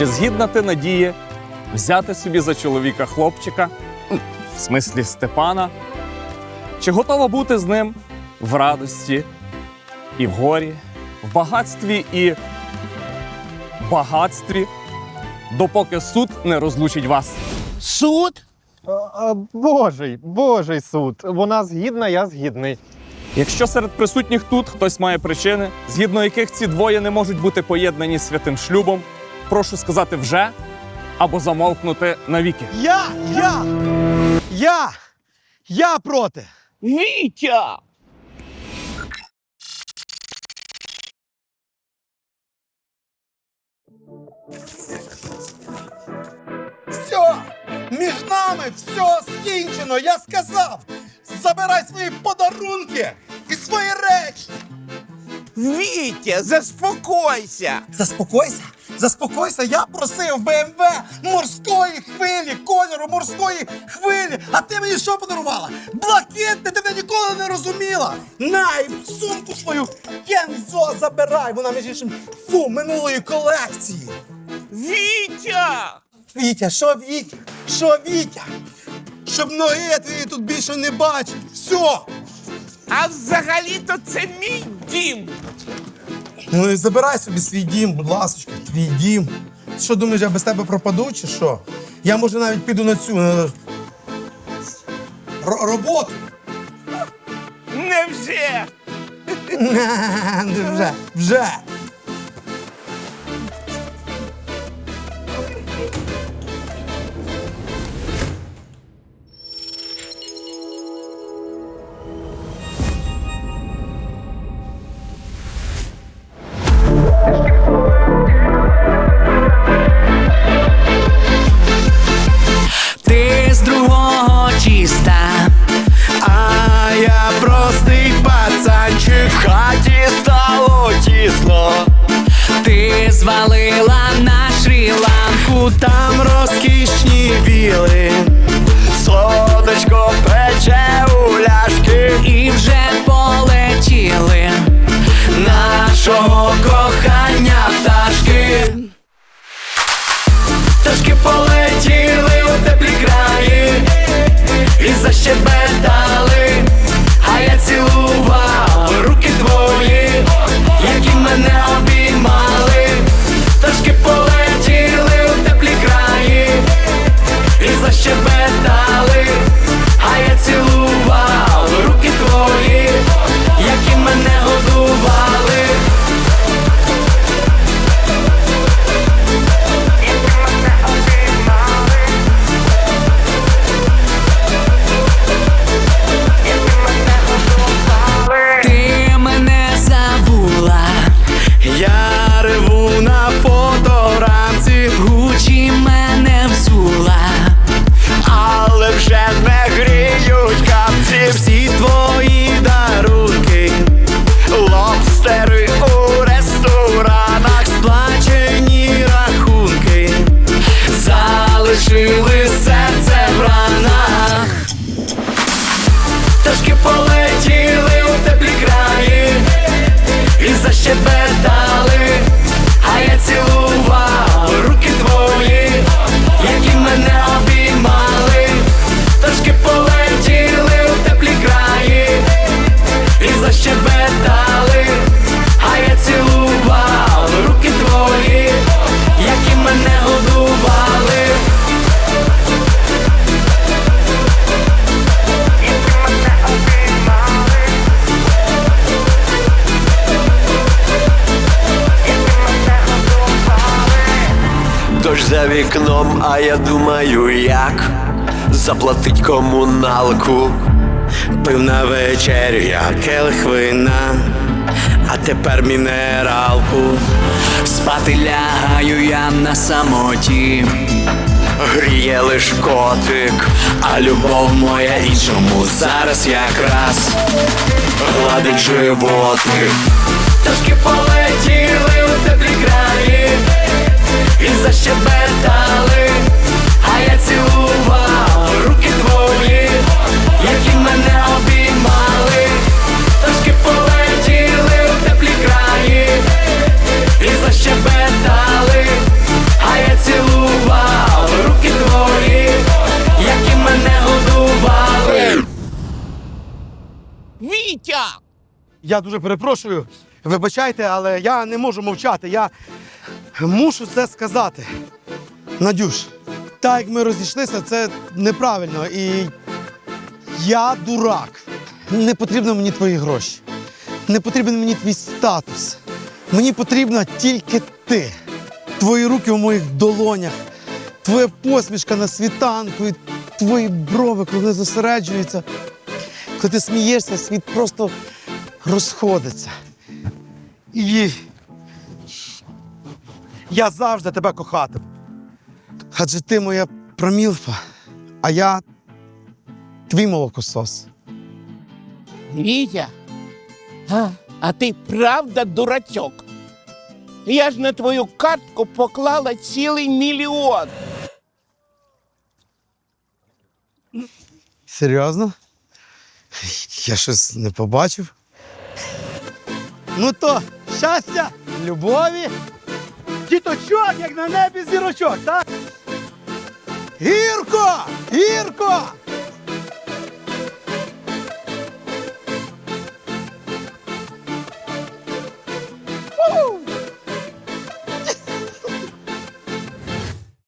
Чи згідна ти надії взяти собі за чоловіка хлопчика, в смислі Степана? Чи готова бути з ним в радості і в горі, в багатстві і багатстві, допоки суд не розлучить вас? Суд? А, а, Божий, Божий суд. Вона згідна, я згідний. Якщо серед присутніх тут хтось має причини, згідно яких ці двоє не можуть бути поєднані святим шлюбом, прошу сказати вже або замовкнути навіки. Я! Я! Я! Я проти! Вітя! Все! Між нами все скінчено! Я сказав! Забирай свої подарунки і свої речі! Вітя, заспокойся! Заспокойся! Заспокойся! Я просив БМВ морської хвилі, кольору морської хвилі! А ти мені що подарувала? Блакитне, ти мене ніколи не розуміла! Най, сумку свою кензо забирай! Вона між іншим фу, минулої колекції! Вітя! Вітя, що Вітя? Що Вітя? Щоб ноги твої тут більше не бачив. Все! А взагалі-то це мій дім! Ну і забирай собі свій дім, будь ласка, твій дім. Ти що думаєш, я без тебе пропаду чи що? Я може навіть піду на цю на... Р- роботу. Невже? Не, Вже, вже. Звалила на Шрі-Ланку, Там і защебетали, за вікном, а я думаю, як заплатить комуналку. Пив на вечерю, я келих вина, а тепер мінералку. спати лягаю я на самоті. Гріє лиш котик, а любов моя іншому зараз якраз гладить животик. Пташки полетіли у теплі краї і защебетали, Мітя! Я дуже перепрошую. Вибачайте, але я не можу мовчати. Я мушу це сказати. Надюш, так як ми розійшлися, це неправильно. І я дурак. Не потрібно мені твої гроші. Не потрібен мені твій статус. Мені потрібна тільки ти. Твої руки у моїх долонях, твоя посмішка на світанку, і твої брови, коли зосереджуються. Коли ти смієшся, світ просто розходиться. І я завжди тебе кохатиму. Адже ти моя промілфа, а я твій молокосос. Вітя, а, а ти правда дурачок? Я ж на твою картку поклала цілий мільйон. Серйозно? Я щось не побачив. Ну то, щастя, любові, діточок, як на небі зірочок, так? Гірко! Гірко!